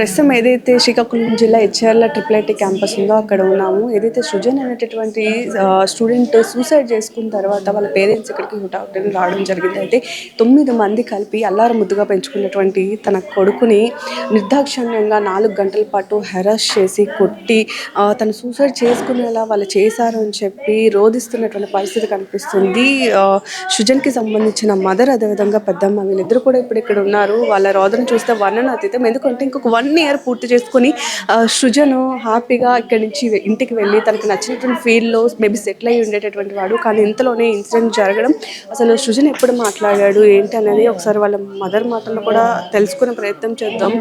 ప్రస్తుతం ఏదైతే శ్రీకాకుళం జిల్లా హెచ్ఆర్ల ట్రిపుల్ ఐటీ క్యాంపస్ ఉందో అక్కడ ఉన్నాము. ఏదైతే సృజన్ అనేటటువంటి స్టూడెంట్ సూసైడ్ చేసుకున్న తర్వాత వాళ్ళ పేరెంట్స్ ఇక్కడికి హుటాహుటిన రావడం జరిగింది. అయితే తొమ్మిది మంది కలిపి అల్లారం ముద్దుగా పెంచుకున్నటువంటి తన కొడుకుని నిర్దాక్షిణ్యంగా నాలుగు గంటల పాటు హెరాస్ చేసి కొట్టి తను సూసైడ్ చేసుకునేలా వాళ్ళు చేశారు అని చెప్పి రోధిస్తున్నటువంటి పరిస్థితి కనిపిస్తుంది. సృజన్కి సంబంధించిన మదర్ అదేవిధంగా పెద్దమ్మ వీళ్ళిద్దరు కూడా ఇప్పుడు ఇక్కడ ఉన్నారు. వాళ్ళ రోదన చూస్తే వర్ణన అతీతం ఎందుకంటే ఇంకొక వన్ ఇయర్ పూర్తి చేసుకొని సృజను హ్యాపీగా ఇక్కడి నుంచి ఇంటికి వెళ్ళి తనకి నచ్చినటువంటి ఫీల్డ్లో మేబీ సెటిల్ అయ్యి ఉండేటటువంటి వాడు. కానీ ఇంతలోనే ఇన్సిడెంట్ జరగడం అసలు సృజన్ ఎప్పుడు మాట్లాడాడు ఏంటి అనేది ఒకసారి వాళ్ళ మదర్ మాటల్లో కూడా తెలుసుకునే ప్రయత్నం చేద్దాం.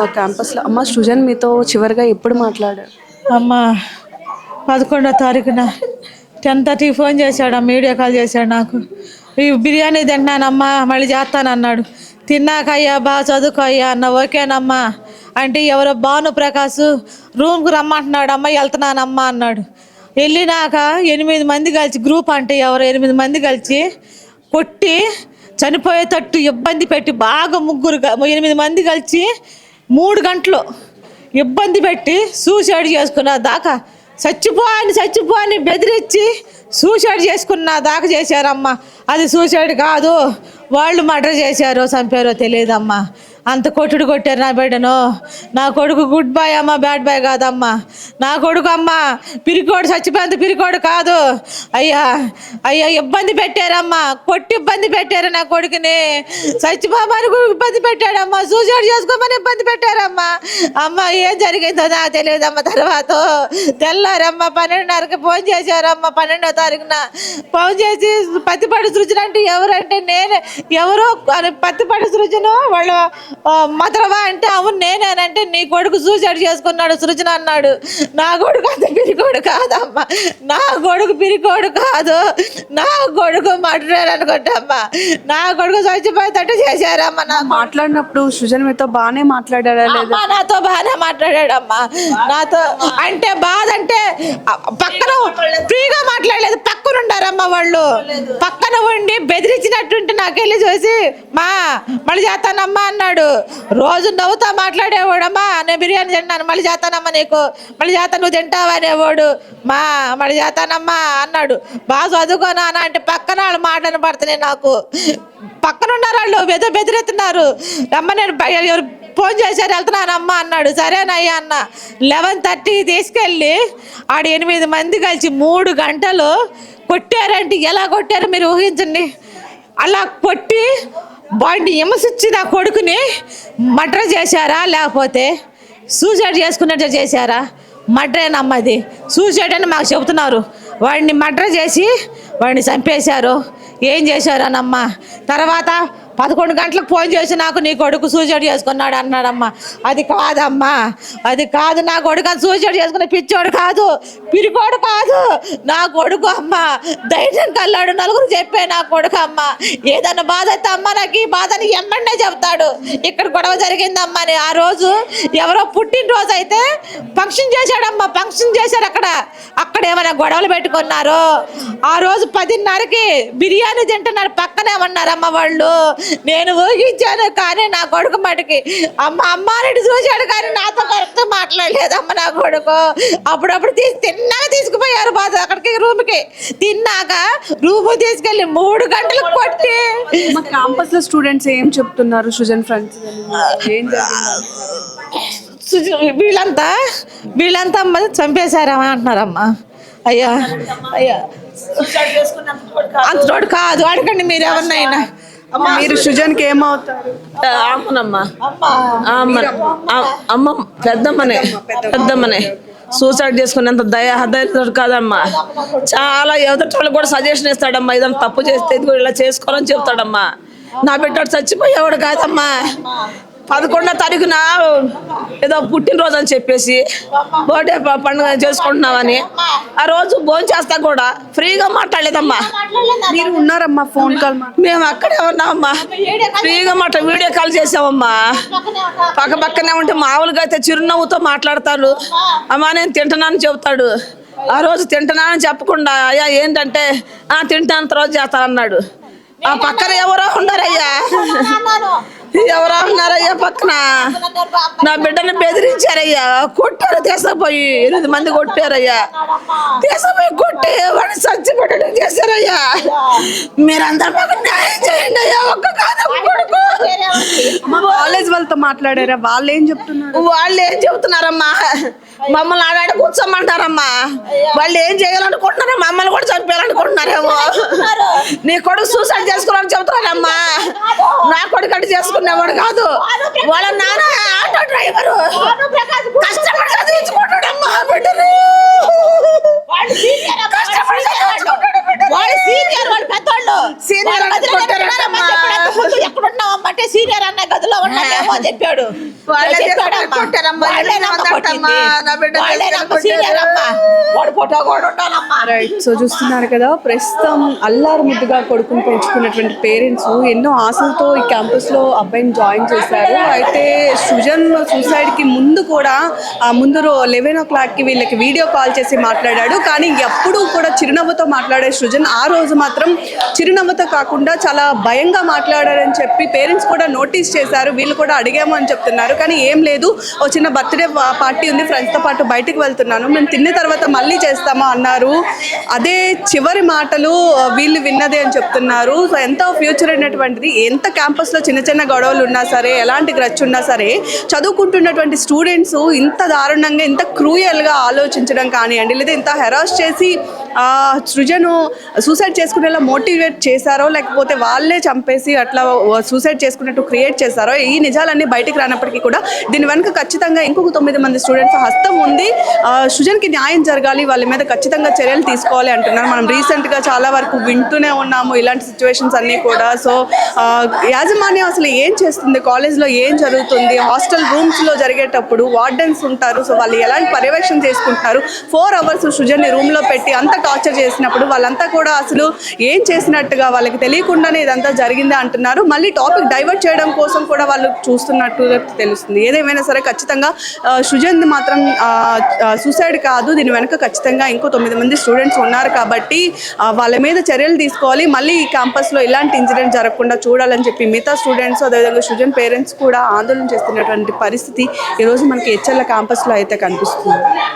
ఆ క్యాంపస్లో అమ్మ సృజన్ మీతో చివరిగా ఎప్పుడు మాట్లాడారు? అమ్మ పదకొండో తారీఖున టెన్ థర్టీ ఫోన్ చేశాడు వీడియో కాల్ చేశాడు నాకు. ఈ బిర్యానీ తిన్నానమ్మా మళ్ళీ చేస్తానన్నాడు. తిన్నాకయ్యా బా బాగా చదువుకో అయ్యా అన్న ఓకేనమ్మా. అంటే ఎవరో భాను ప్రకాష్ రూమ్కి రమ్మంటున్నాడు. అమ్మ వెళ్తున్నానమ్మా అన్నాడు. వెళ్ళినాక ఎనిమిది మంది కలిసి గ్రూప్ అంటే ఎవరు ఎనిమిది మంది కలిసి కొట్టి చనిపోయేటట్టు ఇబ్బంది పెట్టి బాగా ముగ్గురు ఎనిమిది మంది కలిసి మూడు గంటలు ఇబ్బంది పెట్టి సూసైడ్ చేసుకున్న దాకా చచ్చిపోని చచ్చిపోని బెదిరించి సూసైడ్ చేసుకున్న దాకా చేశారమ్మా. అది సూసైడ్ కాదు. వాళ్ళు మర్డర్ చేశారో చంపారో తెలియదమ్మా. అంత కొట్టుడు కొట్టారు నా బిడ్డను. నా కొడుకు గుడ్ బాయ్ అమ్మ బ్యాడ్ బాయ్ కాదమ్మా. నా కొడుకు అమ్మ పిరికోడు చచ్చిపోయేంత పిరికోడు కాదు. అయ్యా అయ్యా ఇబ్బంది పెట్టారమ్మా. కొట్టి ఇబ్బంది పెట్టారు నా కొడుకుని. చచ్చిపోమని ఇబ్బంది పెట్టాడమ్మా. సూసైడ్ చేసుకోమని ఇబ్బంది పెట్టారమ్మా. అమ్మ ఏం జరిగిందో నాకు తెలియదమ్మ తర్వాత. తెల్లారమ్మ పన్నెండున్నరకి ఫోన్ చేశారమ్మ పన్నెండో తారీఖున. ఫోన్ చేసి పత్తిపాటి సృజన అంటే ఎవరంటే నేనే. ఎవరో అని పత్తిపాటి సృజన వాళ్ళ మధురవా అంటే అవును నేనేనంటే నీ కొడుకు సూసైడ్ చేసుకున్నాడు సృజన అన్నాడు. నా కొడుకు అంత పిరికోడు కాదమ్మా. నా కొడుకు పిరికోడు కాదు. నా కొడుకు మర్డర్ అనుకుంటామ్మా నా కొడుకు చచ్చిపోయేటట్టు చేశారమ్మా నా మాట్లాడినప్పుడు సృజన్ మీతో బాగానే మాట్లాడారా లేదా? నాతో బాగానే మాట్లాడాడమ్మా. నాతో అంటే బాధ అంటే పక్కన ఫ్రీగా మాట్లాడలేదు. పక్కన వాళ్ళు పక్కన ఉండి బెదిరించినట్టుంటే నాకెళ్ళి చూసి మా మళ్ళీ చేస్తానమ్మా అన్నాడు. రోజు నవ్వుతా మాట్లాడేవాడమ్మా నేను బిర్యానీ తిన్నాను మళ్ళీ చేస్తానమ్మా నీకు. మళ్ళీ చేస్తా నువ్వు తింటావా అనేవాడు. మా మళ్ళీ చేస్తానమ్మా అన్నాడు. బాగా చదువుకోనా అంటే పక్కన వాళ్ళు మాటలు పడుతున్నాయి నాకు. పక్కన ఉన్నారు వాళ్ళు ఏదో బెదిరెత్తున్నారు అమ్మ నేను బయ- ఎవరు ఫోన్ చేశారు వెళ్తున్నానమ్మా అన్నాడు. సరేనయ్యా అన్న. లెవెన్ థర్టీ తీసుకెళ్ళి ఆడ ఎనిమిది మంది కలిసి మూడు గంటలు కొట్టారంటే ఎలా కొట్టారో మీరు ఊహించండి? అలా కొట్టి వాడిని హింసించి నా కొడుకుని మర్డర్ చేశారా? లేకపోతే సూసైడ్ చేసుకున్నట్టు చేశారా? మర్డరేనమ్మా అది సూసైడ్ అని మాకు చెబుతున్నారు. వాడిని మర్డర్ చేసి వాడిని చంపేశారు. ఏం చేశారనమ్మా? తర్వాత పదకొండు గంటలకు ఫోన్ చేసి నాకు నీ కొడుకు సూసైడ్ చేసుకున్నాడు అన్నాడమ్మా. అది కాదమ్మా. అది కాదు నా కొడుకు అని సూసైడ్ చేసుకున్న పిచ్చోడు కాదు. పిరికోడు కాదు. నా కొడుకు అమ్మ. ధైర్యం కల్లాడు నలుగురు చెప్పే నా కొడుకు అమ్మ. ఏదన్నా బాధ అయితే అమ్మ నాకు ఈ బాధని ఎమ్మండే చెప్తాడు. ఇక్కడ గొడవ జరిగిందమ్మా అని. ఆ రోజు ఎవరో పుట్టినరోజు అయితే ఫంక్షన్ చేశాడమ్మా. ఫంక్షన్ చేశారు అక్కడ. అక్కడ ఏమైనా గొడవలు పెట్టుకున్నారు. ఆ రోజు పదిన్నరకి బిర్యానీ తింటున్నారు. పక్కనే ఉన్నారమ్మ వాళ్ళు. నేను ఊహించాను కానీ నా కొడుకు మటుకి అమ్మ అమ్మ అని చూశాడు కానీ నాతో కరెక్ట్ మాట్లాడలేదమ్మ నా కొడుకు. అప్పుడప్పుడు తీసి తిన్నాక తీసుకుపోయారు బాధ అక్కడికి రూమ్కి. తిన్నాక రూమ్ తీసుకెళ్ళి మూడు గంటలకు కొట్టి. మా క్యాంపస్లో స్టూడెంట్స్ ఏం చెప్తున్నారు సృజన్ ఫ్రెండ్స్? వీళ్ళంతా వీళ్ళంతా అమ్మ చంపేశారమ్మా అంటున్నారమ్మా. అయ్యా అయ్యా. అంతోడు కాదు. అడగండి మీరు ఎవరినైనా మీరు సృజన్కి ఏమవుతారు? అమ్మనమ్మ అమ్మ. అమ్మ పెద్దమ్మనే పెద్దమ్మనే. సూసైడ్ చేసుకునేంత దయ హృదయం కాదమ్మా. చాలా ఎదుటి వాళ్ళు కూడా సజెషన్ ఇస్తాడమ్మా. ఇదంతా తప్పు చేస్తే ఇది కూడా ఇలా చేసుకోవాలని చెప్తాడమ్మా. నా బిడ్డ చచ్చిపోయేవాడు కాదమ్మా. పదకొండో తారీఖున ఏదో పుట్టినరోజు అని చెప్పేసి బర్త్డే పండుగ చేసుకుంటున్నామని. ఆ రోజు భోజనం చేస్తా కూడా ఫ్రీగా మాట్లాడలేదమ్మా. మీరు ఉన్నారమ్మా ఫోన్ కాల్ మేము అక్కడే ఉన్నామమ్మా. ఫ్రీగా మాట వీడియో కాల్ చేసామమ్మా. పక్క పక్కనే ఉంటే మామూలుగా అయితే చిరునవ్వుతో మాట్లాడతాడు అమ్మా నేను తింటున్నాను చెబుతాడు. ఆ రోజు తింటున్నానని చెప్పకుండా అయ్యా ఏంటంటే ఆ తింటాను తర్వాత చేస్తానన్నాడు ఆ పక్కన ఎవరో ఉన్నారయ్యా. ఎవరు ఉన్నారయ్యా పక్కన నా బిడ్డను బెదిరించారయ్యా. కొట్టారు తీసుకుపోయి. ఎనిమిది మంది కొట్టారయ్యా. తీసుకుపోయి కొట్టి వాడిని చచ్చి పెట్టడం చేశారయ్యా. మీరందరూ మాకు న్యాయం చేయండి అయ్యా. ఒక్క కాదు కొడుకు. కాలేజ్ వాళ్ళతో మాట్లాడారా? వాళ్ళు ఏం చెప్తున్నారు? వాళ్ళు ఏం చెబుతున్నారమ్మా మమ్మల్ని ఆడాడ కూర్చోమంటారమ్మా. వాళ్ళు ఏం చేయాలనుకుంటున్నారో మమ్మల్ని కూడా చంపేయాలనుకుంటున్నారేమో. నీ కొడుకు సూసైడ్ చేసుకోవాలని చెబుతున్నారమ్మా. నా కొడుకు అంటే చేసుకునేవాడు కాదు. వాళ్ళ నాన్న ఆటో డ్రైవరు. కష్టపడి బిడ్డని. సీనియర్ పెద్దోళ్ళు. ఎక్కడ అంటే సీనియర్ అన్న గదిలో ఉన్నాడేమో అని చెప్పాడు. సో చూస్తున్నారు కదా ప్రస్తుతం అల్లారు ముద్దుగా కొడుకుని పెంచుకున్నటువంటి పేరెంట్స్ ఎన్నో ఆశలతో ఈ క్యాంపస్లో అబ్బాయిని జాయిన్ చేశారు. అయితే సృజన్ సూసైడ్కి ముందు కూడా ఆ ముందు లెవెన్ ఓ క్లాక్కి వీళ్ళకి వీడియో కాల్ చేసి మాట్లాడాడు. కానీ ఎప్పుడూ కూడా చిరునవ్వుతో మాట్లాడే సృజన్ ఆ రోజు మాత్రం చిరునవ్వుతో కాకుండా చాలా భయంగా మాట్లాడారని చెప్పి పేరెంట్స్ కూడా నోటీస్ చేశారు. వీళ్ళు కూడా అడిగాము అని చెప్తున్నారు కానీ ఏం లేదు. ఓ చిన్న బర్త్డే పార్టీ ఉంది. ఫ్రెండ్స్తో పాటు బయటకు వెళ్తున్నాను. మేము తిన్న తర్వాత మళ్ళీ చేస్తామా అన్నారు. అదే చివరి మాటలు వీళ్ళు విన్నదే అని చెప్తున్నారు. సో ఎంత ఫ్యూచర్ అనేటువంటిది ఎంత క్యాంపస్లో చిన్న చిన్న గొడవలు ఉన్నా సరే ఎలాంటి గ్రచ్ ఉన్నా సరే చదువుకుంటున్నటువంటి స్టూడెంట్స్ ఇంత దారుణంగా ఇంత క్రూయల్గా ఆలోచించడం కానివ్వండి లేదా ఇంత హెరాస్ చేసి ఆ, సృజను సూసైడ్ చేసుకునేలా మోటివేట్ చేశారో లేకపోతే వాళ్ళే చంపేసి అట్లా సూసైడ్ చేసుకున్నట్టు క్రియేట్ చేశారో ఈ నిజాలన్నీ బయటికి రానప్పటికీ కూడా దీని వెనుక ఖచ్చితంగా ఇంకొక తొమ్మిది మంది స్టూడెంట్స్ హస్తం ఉంది. సృజన్కి న్యాయం జరగాలి వాళ్ళ మీద ఖచ్చితంగా చర్యలు తీసుకోవాలి అంటున్నారు. మనం రీసెంట్గా చాలా వరకు వింటూనే ఉన్నాము ఇలాంటి సిచ్యువేషన్స్ అన్నీ కూడా. సో యాజమాన్యం అసలు ఏం చేస్తుంది? కాలేజ్లో ఏం జరుగుతుంది? హాస్టల్ రూమ్స్లో జరిగేటప్పుడు వార్డెన్స్ ఉంటారు. సో వాళ్ళు ఎలాంటి పర్యవేక్షణ చేసుకుంటున్నారు? ఫోర్ అవర్స్ సృజన్ని రూమ్లో పెట్టి అంత టార్చర్ చేసినప్పుడు వాళ్ళంతా కూడా అసలు ఏం చేసినట్టుగా వాళ్ళకి తెలియకుండానే ఇదంతా జరిగింది అంటున్నారు. మళ్ళీ టాపిక్ డైవర్ట్ చేయడం కోసం కూడా వాళ్ళు చూస్తున్నట్టుగా తెలుస్తుంది. ఏదేమైనా సరే ఖచ్చితంగా సుజంత్ మాత్రం సూసైడ్ కాదు. దీని వెనక ఖచ్చితంగా ఇంకో తొమ్మిది మంది స్టూడెంట్స్ ఉన్నారు కాబట్టి వాళ్ళ మీద చర్యలు తీసుకోవాలి. మళ్ళీ ఈ క్యాంపస్లో ఇలాంటి ఇన్సిడెంట్ జరగకుండా చూడాలని చెప్పి మిగతా స్టూడెంట్స్ అదేవిధంగా సుజన్ పేరెంట్స్ కూడా ఆందోళన చేస్తున్నటువంటి పరిస్థితి ఈరోజు మనకి హెచ్ఎల్ క్యాంపస్లో అయితే కనిపిస్తుంది.